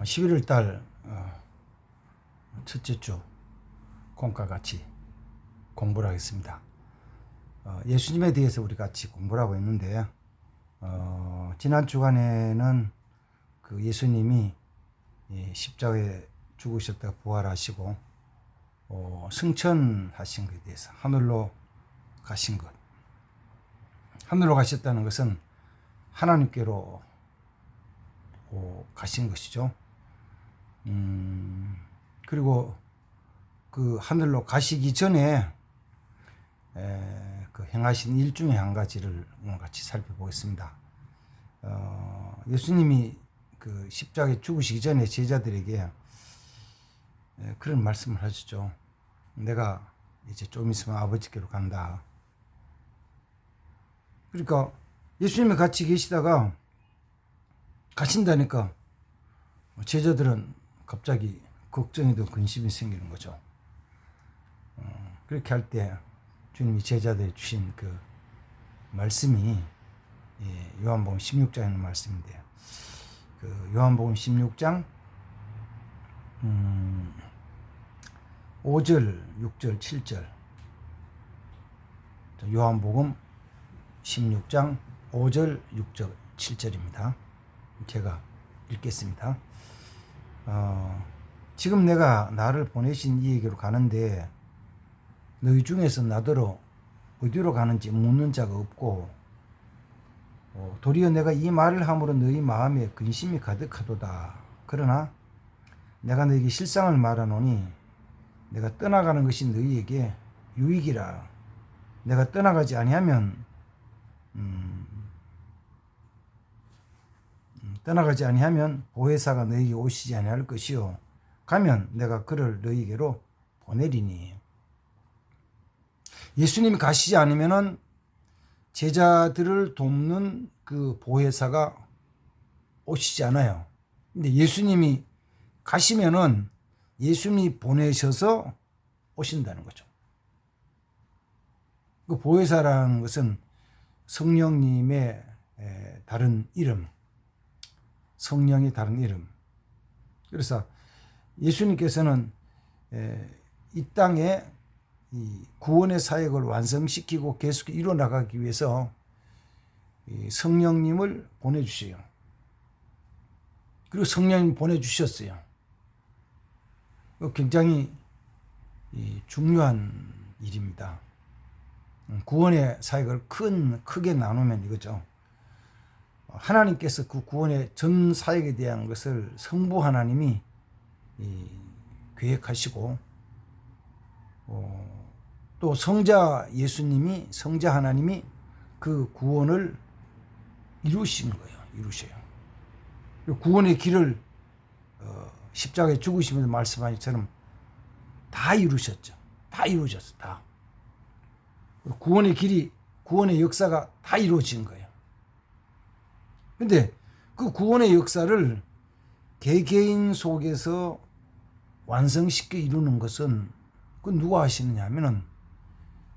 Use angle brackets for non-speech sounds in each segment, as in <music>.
11월 달 어, 첫째 주 공과 같이 공부를 하겠습니다. 어, 예수님에 대해서 우리 같이 공부를 하고 있는데 어, 지난 주간에는 그 예수님이 예, 십자가에 죽으셨다가 부활하시고 어, 승천하신 것에 대해서 하늘로 가신 것 하늘로 가셨다는 것은 하나님께로 어, 가신 것이죠. 음, 그리고 그 하늘로 가시기 전에 에, 그 행하신 일 중에 한 가지를 오늘 같이 살펴보겠습니다. 어, 예수님이 그 십자가에 죽으시기 전에 제자들에게 에, 그런 말씀을 하셨죠. 내가 이제 좀 있으면 아버지께로 간다. 그러니까 예수님이 같이 계시다가 가신다니까 제자들은 갑자기 걱정이 되고 근심이 생기는 거죠. 어, 그렇게 할 때 주님이 제자들에 주신 그 말씀이 예, 요한복음 16장에 있는 말씀인데요. 그 요한복음 16장 음, 5절, 6절, 7절 요한복음 16장 5절, 6절, 7절입니다. 제가 읽겠습니다. 어, 지금 내가 나를 보내신 이에게로 가는데 너희 중에서 나더러 어디로 가는지 묻는 자가 없고 어, 도리어 내가 이 말을 함으로 너희 마음에 근심이 가득하도다. 그러나 내가 너에게 실상을 말하노니 내가 떠나가는 것이 너희에게 유익이라. 내가 떠나가지 아니하면 음, 떠나가지 아니하면 보혜사가 너희에게 오시지 아니할 것이요 가면 내가 그를 너희에게로 보내리니 예수님이 가시지 않으면은 제자들을 돕는 그 보혜사가 오시지 않아요. 근데 예수님이 가시면은 예수님이 보내셔서 오신다는 거죠. 그 보혜사라는 것은 성령님의 다른 이름, 성령의 다른 이름. 그래서 예수님께서는 이 땅에 이 구원의 사역을 완성시키고 계속 이뤄 나가기 위해서 성령님을 보내주세요. 그리고 성령님 보내주셨어요. 굉장히 중요한 일입니다. 음, 구원의 사역을 큰 크게 나누면 이거죠. 하나님께서 그 구원의 전 사역에 대한 것을 성부 하나님이 계획하시고 어, 또 성자 예수님이 성자 하나님이 그 구원을 이루신 거예요. 이루셔요. 구원의 길을 어, 십자가에 죽으시면서 말씀하신 것처럼 다 이루셨죠. 다 이루어졌어. 다. 구원의 길이 구원의 역사가 다 이루어진 거예요. 근데 그 구원의 역사를 개개인 속에서 완성시켜 이루는 것은 그 누가 하시느냐 하면은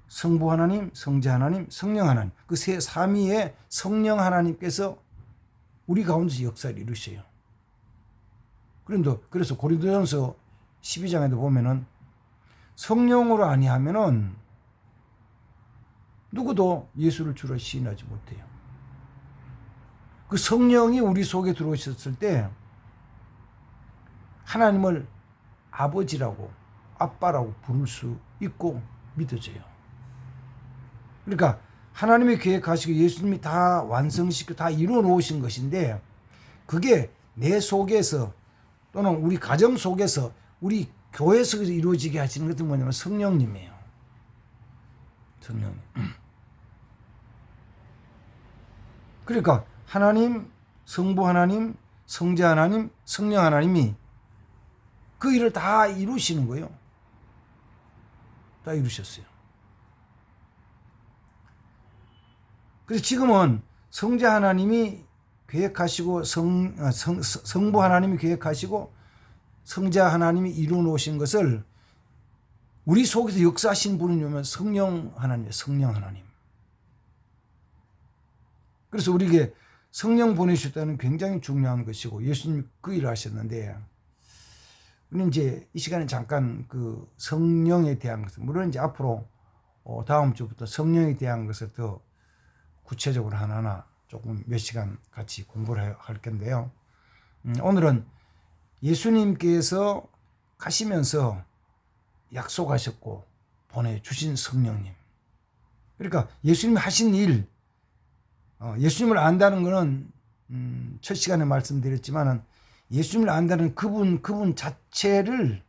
성부 하나님, 성자 하나님, 성령 하나님 그 세 삼위의 성령 하나님께서 우리 가운데서 역사를 이루셔요. 그런데 그래서 고린도전서 12장에도 보면은 성령으로 아니하면은 누구도 예수를 주로 시인하지 못해요. 그 성령이 우리 속에 들어오셨을 때 하나님을 아버지라고 아빠라고 부를 수 있고 믿어져요. 그러니까 하나님이 계획하시고 예수님이 다 완성시켜 다 이루어 놓으신 것인데 그게 내 속에서 또는 우리 가정 속에서 우리 교회 속에서 이루어지게 하시는 것은 뭐냐면 성령님이에요. 성령님. <clears throat> 그러니까 하나님, 성부 하나님, 성자 하나님, 성령 하나님이 그 일을 다 이루시는 거예요. 다 이루셨어요. 그래서 지금은 성자 하나님이 계획하시고 성, 아, 성, 성부 하나님이 계획하시고 성자 하나님이 이루어 놓으신 것을 우리 속에서 역사하신 분이 면 성령 하나님, 성령 하나님. 그래서 우리에게 성령 보내셨다는 굉장히 중요한 것이고 예수님이 그 일을 하셨는데 우리는 이제 이 시간에 잠깐 그 성령에 대한 것을 물론 이제 앞으로 어 다음 주부터 성령에 대한 것을 더 구체적으로 하나하나 조금 몇 시간 같이 공부를 할 건데요. 음, 오늘은 예수님께서 가시면서 약속하셨고 보내주신 성령님. 그러니까 예수님이 하신 일, 어, 예수님을 안다는 것은 음, 첫 시간에 말씀드렸지만은 예수님을 안다는 그분 그분 자체를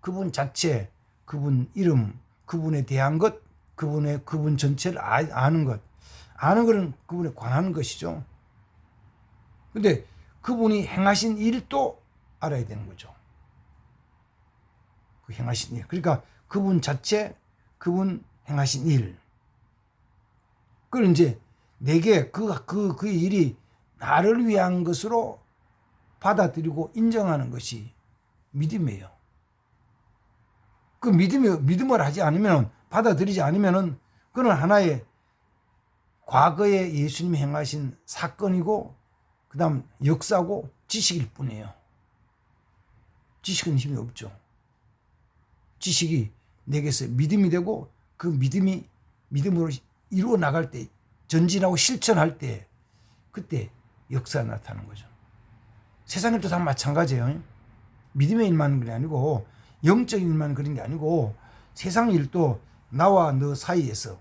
그분 자체 그분 이름 그분에 대한 것 그분의 그분 전체를 아, 아는 것 아는 것은 그분에 관한 것이죠. 근데 그분이 행하신 일도 알아야 되는 거죠. 그 행하신 일. 그러니까 그분 자체, 그분 행하신 일. 그걸 이제 내게 그, 그, 그 일이 나를 위한 것으로 받아들이고 인정하는 것이 믿음이에요. 그 믿음이, 믿음을 하지 않으면, 받아들이지 않으면은, 그는 하나의 과거에 예수님이 행하신 사건이고, 그 다음 역사고 지식일 뿐이에요. 지식은 힘이 없죠. 지식이 내게서 믿음이 되고 그 믿음이 믿음으로 이루어 나갈 때 전진하고 실천할 때 그때 역사가 나타나는 거죠. 세상에도 다 마찬가지예요. 믿음의 일만 그런 게 아니고 영적인 일만 그런 게 아니고 세상 일도 나와 너 사이에서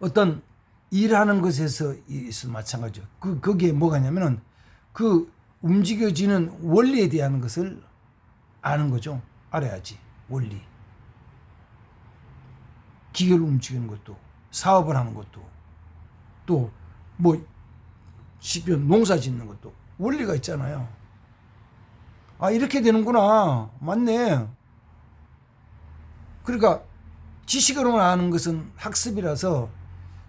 어떤 일하는 것에서 있어 마찬가지죠. 그 거기에 뭐가냐면은 그 움직여지는 원리에 대한 것을 아는 거죠. 알아야지 원리. 기계를 움직이는 것도 사업을 하는 것도 또뭐 쉽게 농사 짓는 것도 원리가 있잖아요. 아 이렇게 되는구나 맞네. 그러니까 지식으로만 아는 것은 학습이라서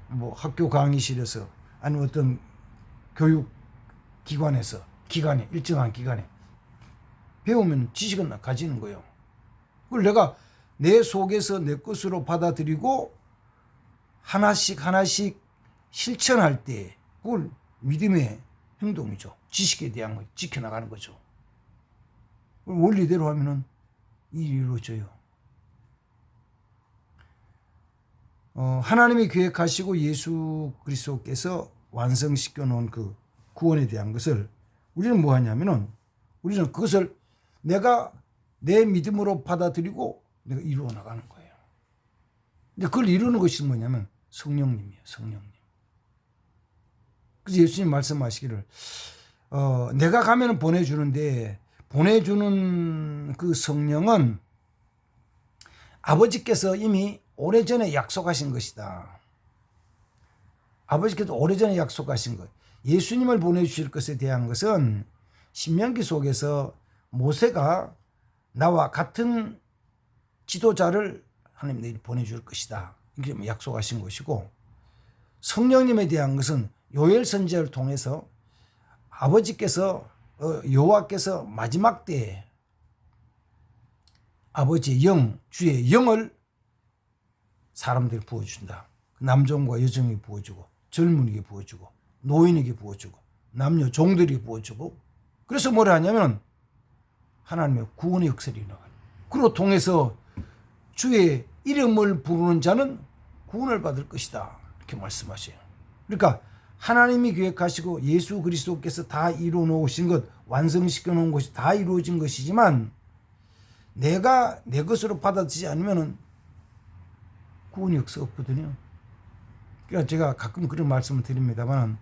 뭐 학교 강의실에서 아니면 어떤 교육 기관에서 기간에 일정한 기간에 배우면 지식은 가지는 거예요. 그걸 내가 내 속에서 내 것으로 받아들이고 하나씩 하나씩 실천할 때 그걸 믿음의 행동이죠. 지식에 대한 걸 지켜나가는 거죠. 원리대로 하면은 일이 이루어져요. 어, 하나님이 계획하시고 예수 그리스도께서 완성시켜 놓은 그 구원에 대한 것을 우리는 뭐 하냐면은 우리는 그것을 내가 내 믿음으로 받아들이고 내가 이루어 나가는 거예요. 근데 그걸 이루는 것이 뭐냐면 성령님이에요, 성령님. 그래서 예수님 말씀하시기를, 어, 내가 가면 보내주는데, 보내주는 그 성령은 아버지께서 이미 오래전에 약속하신 것이다. 아버지께서 오래전에 약속하신 것. 예수님을 보내주실 것에 대한 것은 신명기 속에서 모세가 나와 같은 지도자를 하나님 내일 보내줄 것이다. 이렇게 약속하신 것이고 성령님에 대한 것은 요엘 선지자를 통해서 아버지께서 어, 여호와께서 마지막 때에 아버지의 영, 주의 영을 사람들이 부어준다. 남종과 여종에게 부어주고 젊은이에게 부어주고 노인에게 부어주고 남녀 종들에게 부어주고 그래서 뭐라 하냐면 하나님의 구원의 역사를 일어나가 그로 통해서 주의 이름을 부르는 자는 구원을 받을 것이다. 이렇게 말씀하셔요. 그러니까 하나님이 계획하시고 예수 그리스도께서 다 이루어 놓으신 것, 완성시켜 놓은 것이 다 이루어진 것이지만 내가 내 것으로 받아들이지 않으면 구원이 없거든요. 그러니까 제가 가끔 그런 말씀을 드립니다만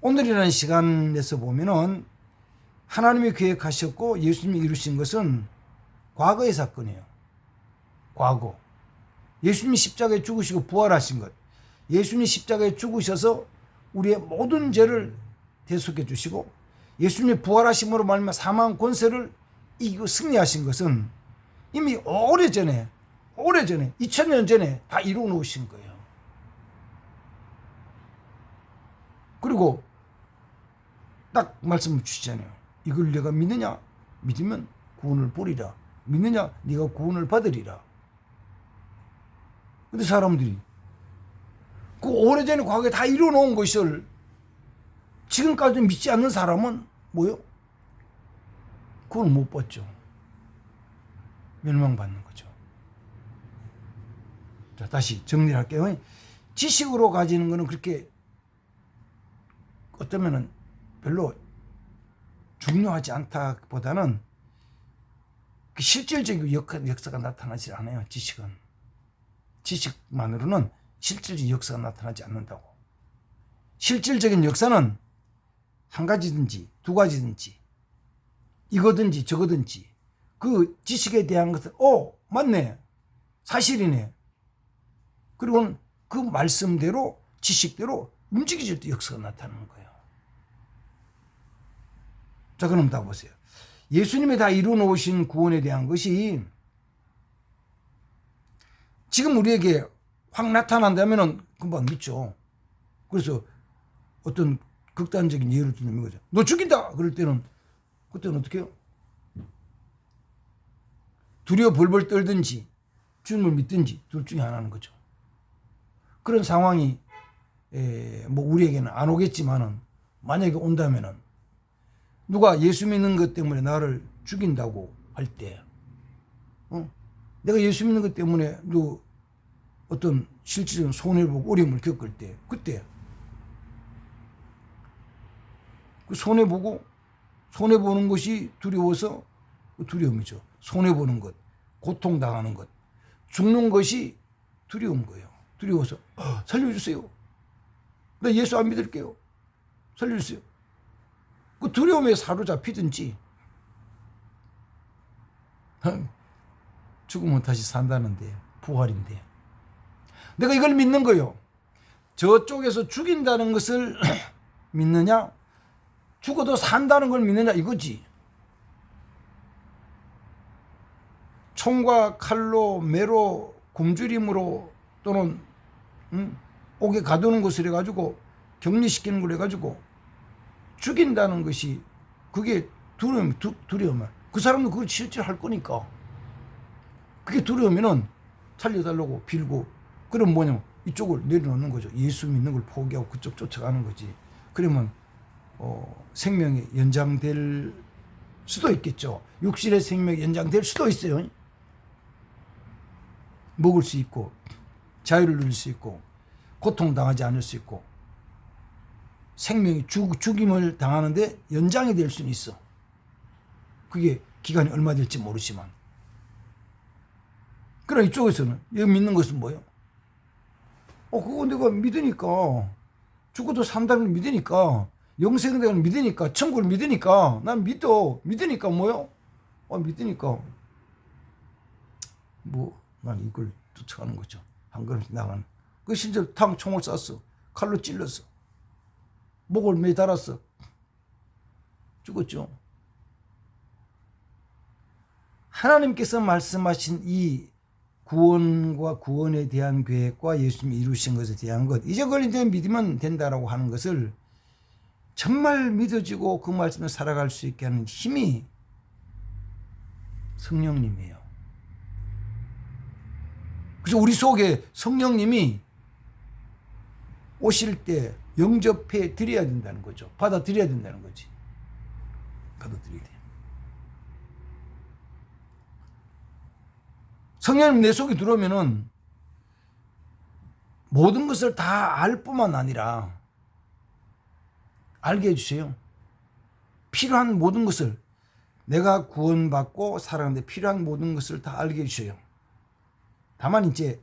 오늘이라는 시간에서 보면은 하나님이 계획하셨고 예수님이 이루신 것은 과거의 사건이에요. 과거. 예수님이 십자가에 죽으시고 부활하신 것. 예수님이 십자가에 죽으셔서 우리의 모든 죄를 대속해 주시고 예수님이 부활하심으로 말미암아 사망 권세를 이기고 승리하신 것은 이미 오래전에 오래전에 2000년 전에 다 이루어 놓으신 거예요. 그리고 딱 말씀을 주시잖아요. 이걸 내가 믿느냐? 믿으면 구원을 보리라. 믿느냐? 네가 구원을 받으리라. 근데 사람들이 그 오래전에 과거에 다 이루어놓은 것을 지금까지 믿지 않는 사람은 뭐요? 그걸 못 봤죠. 멸망받는 거죠. 자, 다시 정리를 할게요. 지식으로 가지는 거는 그렇게 어쩌면은 별로 중요하지 않다보다는 그 실질적인 역- 역사가 나타나지 않아요. 지식은 지식만으로는 실질적인 역사가 나타나지 않는다고. 실질적인 역사는 한 가지든지 두 가지든지 이거든지 저거든지 그 지식에 대한 것을 어 맞네 사실이네 그리고 그 말씀대로 지식대로 움직여질 때 역사가 나타나는 거예요. 자 그럼 다 보세요. 예수님이 다 이루어 놓으신 구원에 대한 것이 지금 우리에게 확 나타난다면은 금방 믿죠. 그래서 어떤 극단적인 예를 들면 거죠. 너 죽인다! 그럴 때는, 그때는 어떻게 해요? 두려워 벌벌 떨든지, 주님을 믿든지, 둘 중에 하나는 거죠. 그런 상황이, 에, 뭐, 우리에게는 안 오겠지만은, 만약에 온다면은, 누가 예수 믿는 것 때문에 나를 죽인다고 할 때, 어? 내가 예수 믿는 것 때문에 너 어떤 실질적인 손해를 보고 어려움을 겪을 때, 그때, 그 손해 보고 손해 보는 것이 두려워서 그 두려움이죠. 손해 보는 것, 고통 당하는 것, 죽는 것이 두려운 거예요. 두려워서 어, 살려주세요. 나 예수 안 믿을게요. 살려주세요. 그 두려움에 사로잡히든지 <laughs> 죽으면 다시 산다는데 부활인데 내가 이걸 믿는 거요. 저쪽에서 죽인다는 것을 <clears throat> 믿느냐? 죽어도 산다는 걸 믿느냐? 이거지. 총과 칼로 매로 굶주림으로 또는 음, 옥에 가두는 것을 해가지고 격리시키는 걸 해가지고 죽인다는 것이 그게 두려움, 두, 두려움을 그 사람은 그걸 실제로 할 거니까. 그게 두려우면은 살려달라고 빌고 그럼 뭐냐면 이쪽을 내려놓는 거죠. 예수 믿는 걸 포기하고 그쪽 쫓아가는 거지. 그러면 어, 생명이 연장될 수도 있겠죠. 육신의 생명이 연장될 수도 있어요. 먹을 수 있고 자유를 누릴 수 있고 고통당하지 않을 수 있고 생명이 죽, 죽임을 당하는데 연장이 될 수는 있어. 그게 기간이 얼마 될지 모르지만. 그러나 이쪽에서는 여기 믿는 것은 뭐예요? 어, 그거 내가 믿으니까. 죽어도 산다는 걸 믿으니까. 영생을 믿으니까. 천국을 믿으니까. 난 믿어. 믿으니까 뭐요? 어 믿으니까. 뭐 난 이걸 쫓아가는 거죠. 한 걸음씩 나가는 그 심지어 탕 총을 쐈어. 칼로 찔렀어. 목을 매달았어. 죽었죠. 하나님께서 말씀하신 이 구원과 구원에 대한 계획과 예수님이 이루신 것에 대한 것 이제 이제 믿으면 된다라고 하는 것을 정말 믿어지고 그 말씀을 살아갈 수 있게 하는 힘이 성령님이에요. 그래서 우리 속에 성령님이 오실 때 영접해 드려야 된다는 거죠. 받아들여야 된다는 거지. 받아들여야 돼. 성령님 내 속에 들어오면은 모든 것을 다 알 뿐만 아니라 알게 해주세요. 필요한 모든 것을 내가 구원받고 살아가는데 필요한 모든 것을 다 알게 해주세요. 다만 이제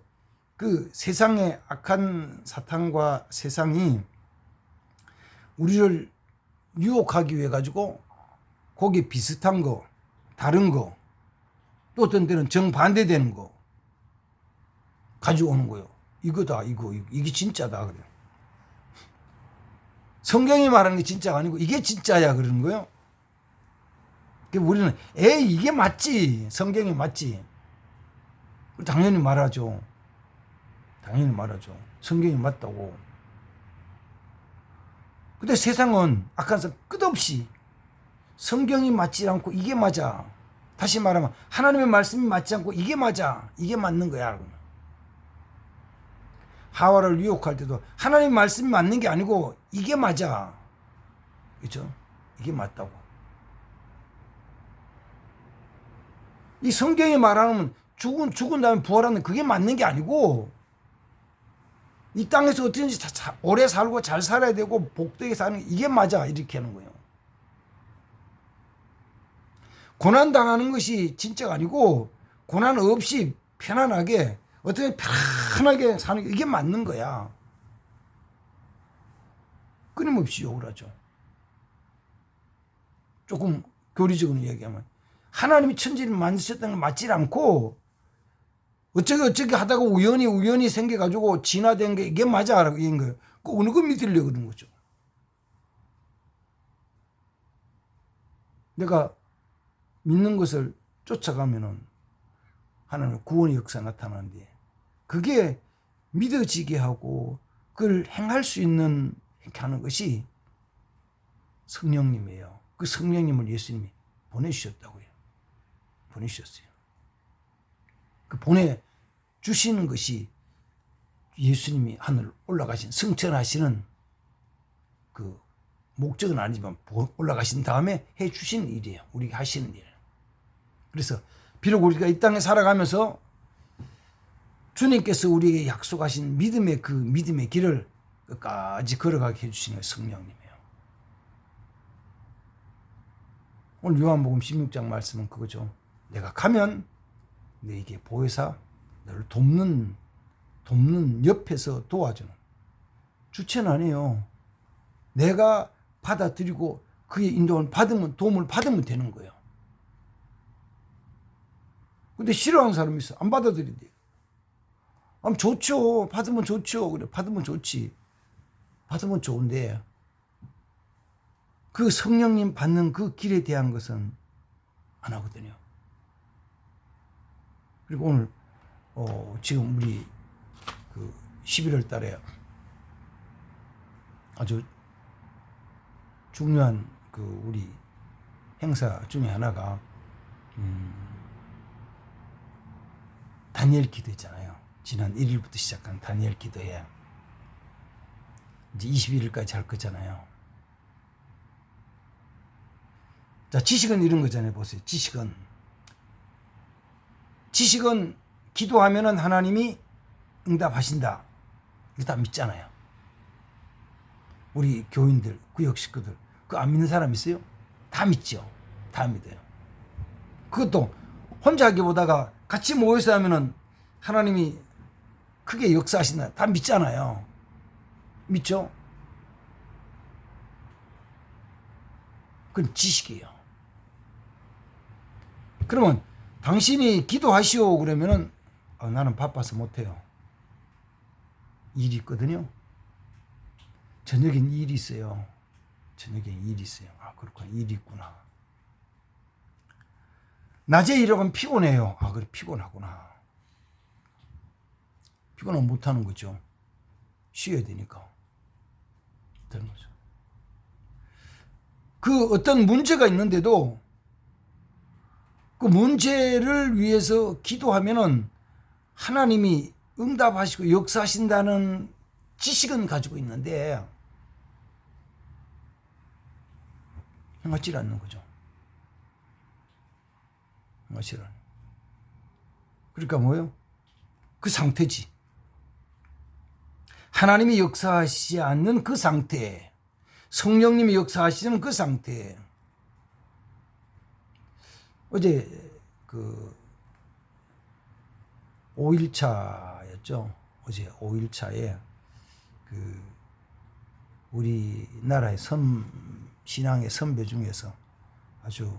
그 세상의 악한 사탄과 세상이 우리를 유혹하기 위해 가지고 거기에 비슷한 거, 다른 거, 또 어떤 때는 정반대되는 거 가지고 오는 거예요. 이거다, 이거. 이게 진짜다, 그래요. 성경이 말하는 게 진짜가 아니고 이게 진짜야 그러는 거예요. 그러니까 우리는 에이 이게 맞지 성경이 맞지 당연히 말하죠. 당연히 말하죠. 성경이 맞다고. 근데 세상은 악한 사 끝없이 성경이 맞지 않고 이게 맞아. 다시 말하면 하나님의 말씀이 맞지 않고 이게 맞아. 이게 맞는 거야. 하와를 유혹할 때도 하나님 말씀이 맞는 게 아니고 이게 맞아. 그죠? 이게 맞다고. 이 성경이 말하는 죽은, 죽은 다음에 부활하는 그게 맞는 게 아니고, 이 땅에서 어떻게든지 오래 살고 잘 살아야 되고 복되게 사는 게 이게 맞아. 이렇게 하는 거예요. 고난 당하는 것이 진짜가 아니고 고난 없이 편안하게 어떻게 편하게 사는 게 이게 맞는 거야. 끊임없이 욕을 하죠. 조금 교리적으로 얘기하면 하나님이 천지를 만드셨다는 건 맞지 않고 어쩌게 어쩌게 하다가 우연히 우연히 생겨가지고 진화된 게 이게 맞아 라고 이런 거예요. 그 어느 거 믿으려고 그러는 거죠. 내가 믿는 것을 쫓아가면은 하나님의 구원의 역사 나타나는데 그게 믿어지게 하고 그걸 행할 수 있는 하는 것이 성령님이에요. 그 성령님을 예수님이 보내주셨다고요. 보내주셨어요. 그 보내 주시는 것이 예수님이 하늘 올라가신 승천하시는 그 목적은 아니지만 보- 올라가신 다음에 해 주시는 일이에요. 우리가 하시는 일. 그래서 비록 우리가 이 땅에 살아가면서 주님께서 우리에게 약속하신 믿음의 그 믿음의 길을 끝까지 걸어가게 해주시는 성령님이에요. 오늘 요한복음 16장 말씀은 그거죠. 내가 가면 너에게 보혜사 너를 돕는 돕는 옆에서 도와주는 주체는 아니에요. 내가 받아들이고 그의 인도를 받으면 도움을 받으면 되는 거예요. 근데 싫어하는 사람이 있어. 안 받아들인대. 아, 좋죠. 받으면 좋죠. 그래, 받으면 좋지. 받으면 좋은데, 그 성령님 받는 그 길에 대한 것은 안 하거든요. 그리고 오늘, 어, 지금 우리 그 11월 달에 아주 중요한 그 우리 행사 중에 하나가, 음, 다니엘 기도 있잖아요. 지난 1일부터 시작한 다니엘 기도에 이제 21일까지 할 거잖아요. 자, 지식은 이런 거잖아요. 보세요. 지식은 지식은 기도하면은 하나님이 응답하신다. 다 믿잖아요. 우리 교인들, 구역 식구들, 그 안 믿는 사람 있어요? 다 믿죠. 다 믿어요. 그것도 혼자 하기보다가 같이 모여서 하면은 하나님이 크게 역사하신다. 다 믿잖아요. 믿죠? 그건 지식이에요. 그러면 당신이 기도하시오 그러면은 어, 나는 바빠서 못해요. 일이 있거든요. 저녁엔 일이 있어요. 저녁엔 일이 있어요. 아 그렇구나 일이 있구나. 낮에 일하면 피곤해요. 아 그래 피곤하구나. 피곤하면 못하는 거죠. 쉬어야 되니까. 되는 거죠. 그 어떤 문제가 있는데도 그 문제를 위해서 기도하면은 하나님이 응답하시고 역사하신다는 지식은 가지고 있는데 행하지 않는 거죠. 행하지 않는. 그러니까 뭐예요? 그 상태지. 하나님이 역사하시지 않는 그 상태, 성령님이 역사하시는 그 상태. 어제 그 5일차였죠. 어제 5일차에 그 우리나라의 선 신앙의 선배 중에서 아주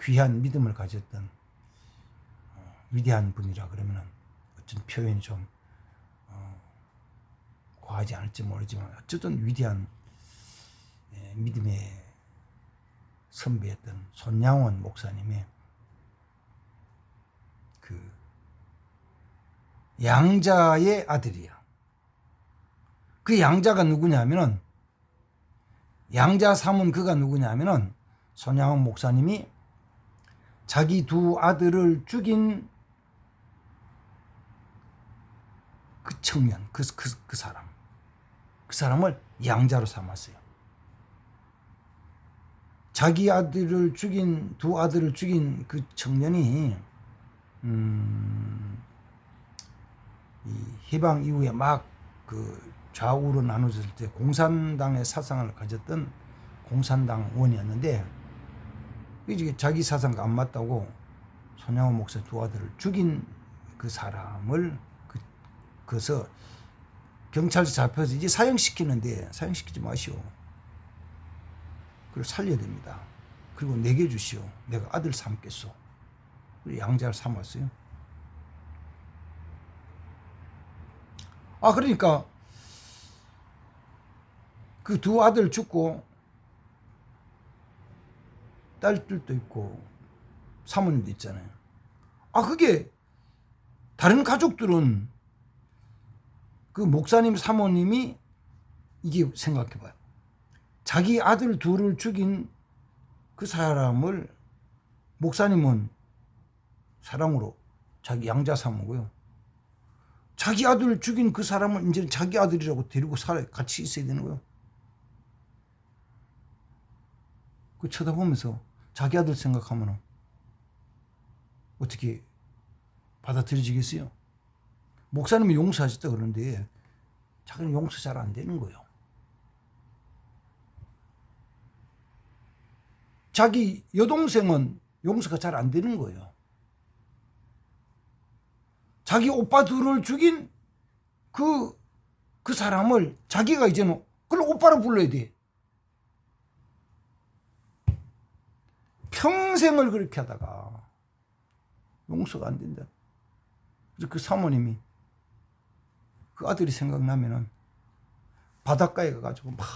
귀한 믿음을 가졌던 어, 위대한 분이라 그러면은 어떤 표현이 좀 어, 과하지 않을지 모르지만 어쨌든 위대한 예, 믿음의 선배였던 손양원 목사님의 그 양자의 아들이야. 그 양자가 누구냐면은 양자 삼은 그가 누구냐면은 손양원 목사님이 자기 두 아들을 죽인 그 청년, 그, 그, 그 사람. 그 사람을 양자로 삼았어요. 자기 아들을 죽인 두 아들을 죽인 그 청년이 음, 이 해방 이후에 막 그 좌우로 나눠졌을 때 공산당의 사상을 가졌던 공산당원이었는데 이제 자기 사상과 안 맞다고 손양호 목사 두 아들을 죽인 그 사람을 그, 그래서 경찰서 잡혀서 이제 사형시키는데 사형시키지 마시오. 그걸 살려야 됩니다. 그리고 내게 주시오. 내가 아들 삼겠소. 양자를 삼았어요. 아 그러니까 그 두 아들 죽고 딸들도 있고 사모님도 있잖아요. 아 그게 다른 가족들은 그 목사님 사모님이 이게 생각해봐요. 자기 아들 둘을 죽인 그 사람을 목사님은 사랑으로 자기 양자 삼고요. 자기 아들 죽인 그 사람을 이제 자기 아들이라고 데리고 살아 같이 있어야 되는 거예요. 그 쳐다보면서 자기 아들 생각하면 어떻게 받아들여지겠어요? 목사님이 용서하셨다 그러는데 자기는 용서 잘 안 되는 거예요. 자기 여동생은 용서가 잘 안 되는 거예요. 자기 오빠 둘을 죽인 그, 그 사람을 자기가 이제는 그걸 오빠로 불러야 돼. 평생을 그렇게 하다가 용서가 안 된다. 그래서 그 사모님이 그 아들이 생각나면은 바닷가에 가가지고 막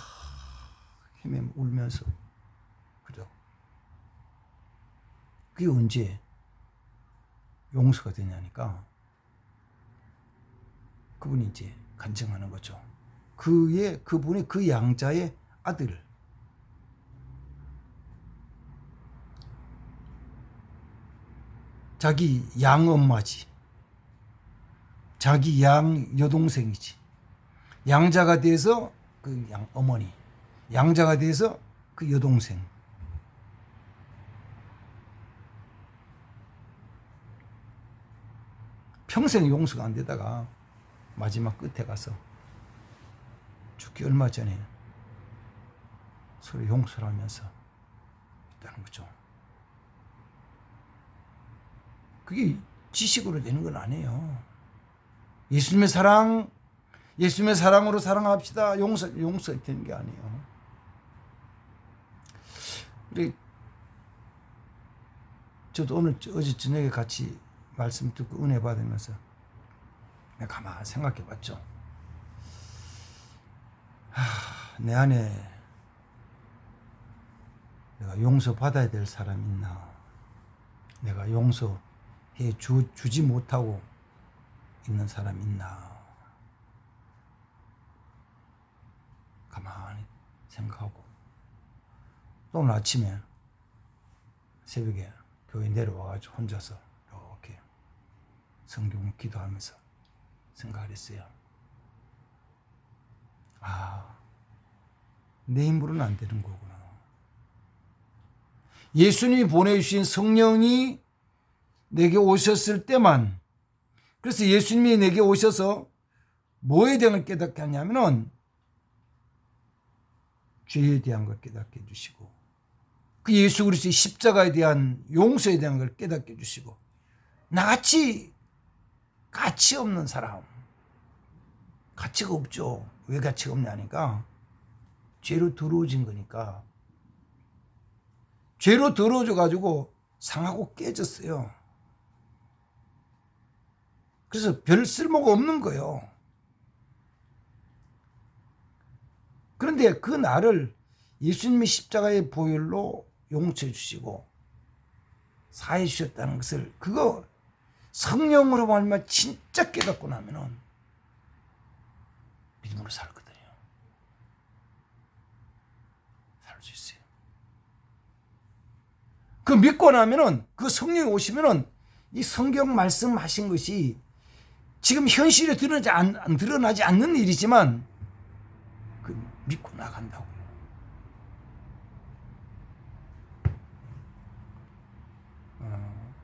헤매 울면서 그죠. 그게 언제 용서가 되냐니까 그분이 이제 간증하는 거죠. 그의 그분이 그 양자의 아들 자기 양 엄마지. 자기 양 여동생이지. 양자가 돼서 그 양 어머니, 양자가 돼서 그 여동생. 평생 용서가 안 되다가 마지막 끝에 가서 죽기 얼마 전에 서로 용서를 하면서 있다는 거죠. 그게 지식으로 되는 건 아니에요. 예수님의 사랑, 예수님의 사랑으로 사랑합시다. 용서, 용서 되는 게 아니에요. 우리, 저도 오늘, 어제 저녁에 같이 말씀 듣고 은혜 받으면서 내가 가만 생각해 봤죠. 하, 내 안에 내가 용서 받아야 될 사람 있나? 내가 용서 해 주, 주지 못하고 있는 사람 있나? 가만히 생각하고 또 오늘 아침에 새벽에 교회 내려와가지고 혼자서 이렇게 성경 기도하면서 생각을 했어요. 아, 내 힘으로는 안 되는 거구나. 예수님이 보내주신 성령이 내게 오셨을 때만. 그래서 예수님이 내게 오셔서 뭐에 대한 걸 깨닫게 하냐면은 죄에 대한 걸 깨닫게 해주시고 그 예수 그리스도의 십자가에 대한 용서에 대한 걸 깨닫게 해주시고 나같이 가치 없는 사람 가치가 없죠. 왜 가치가 없냐니까 죄로 더러워진 거니까. 죄로 더러워져 가지고 상하고 깨졌어요 그래서 별 쓸모가 없는 거예요. 그런데 그 나를 예수님이 십자가의 보혈로 용서해 주시고 사해 주셨다는 것을 그거 성령으로 말면 진짜 깨닫고 나면은 믿음으로 살거든요. 살 수 있어요. 그 믿고 나면은 그 성령이 오시면은 이 성경 말씀하신 것이 지금 현실에 드러나지, 안, 드러나지 않는 일이지만 그 믿고 나간다고요. 어.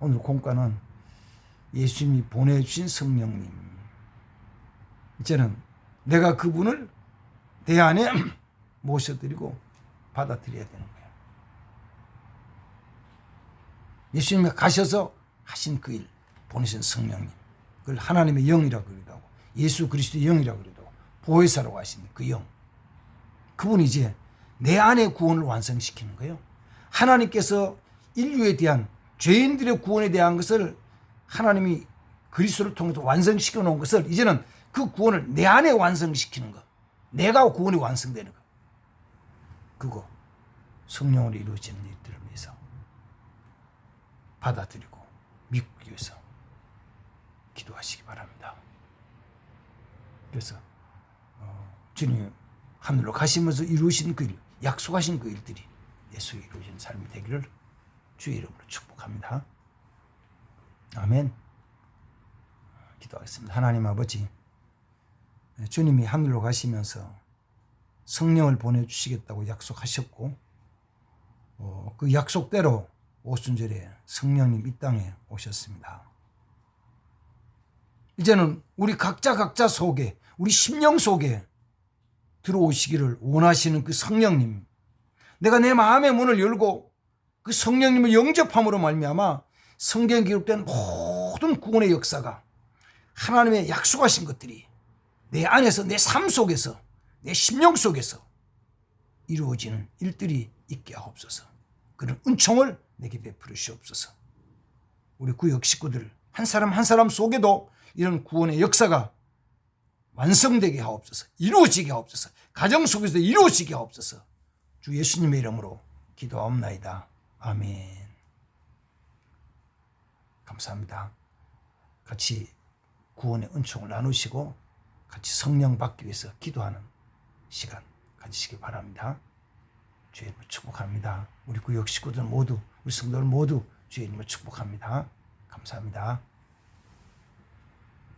오늘 공과는 예수님이 보내주신 성령님. 이제는 내가 그분을 내 안에 <clears throat> 모셔드리고 받아들여야 되는 거예요. 예수님이 가셔서 하신 그 일. 보내신 성령님. 그걸 하나님의 영이라고 그러기도 하고, 예수 그리스도의 영이라고 그러기도 하고, 보혜사라고 하신 그 영. 그분이 이제 내 안의 구원을 완성시키는 거예요. 하나님께서 인류에 대한 죄인들의 구원에 대한 것을 하나님이 그리스도를 통해서 완성시켜 놓은 것을 이제는 그 구원을 내 안에 완성시키는 것. 내가 구원이 완성되는 것. 그거 성령으로 이루어지는 일들을 위해서 받아들이고 믿기 위해서 기도하시기 바랍니다. 그래서 어, 주님 하늘로 가시면서 이루신 그 일, 약속하신 그 일들이 내 속에 이루어지는 삶이 되기를 주의 이름으로 축복합니다. 아멘. 기도하겠습니다. 하나님 아버지, 주님이 하늘로 가시면서 성령을 보내주시겠다고 약속하셨고, 어, 그 약속대로 오순절에 성령님 이 땅에 오셨습니다. 이제는 우리 각자 각자 속에, 우리 심령 속에 들어오시기를 원하시는 그 성령님, 내가 내 마음의 문을 열고 그 성령님을 영접함으로 말미암아 성경 기록된 모든 구원의 역사가 하나님의 약속하신 것들이 내 안에서 내 삶 속에서 내 심령 속에서 이루어지는 일들이 있게 하옵소서. 그런 은총을 내게 베풀어 주옵소서. 우리 구역 식구들 한 사람 한 사람 속에도 이런 구원의 역사가 완성되게 하옵소서. 이루어지게 하옵소서. 가정 속에서 이루어지게 하옵소서. 주 예수님의 이름으로 기도하옵나이다. 아멘. 감사합니다. 같이 구원의 은총을 나누시고 같이 성령 받기 위해서 기도하는 시간 가지시기 바랍니다. 주의 이름으로 축복합니다. 우리 구역 식구들 모두 우리 성도들 모두 주의 이름으로 축복합니다. 감사합니다.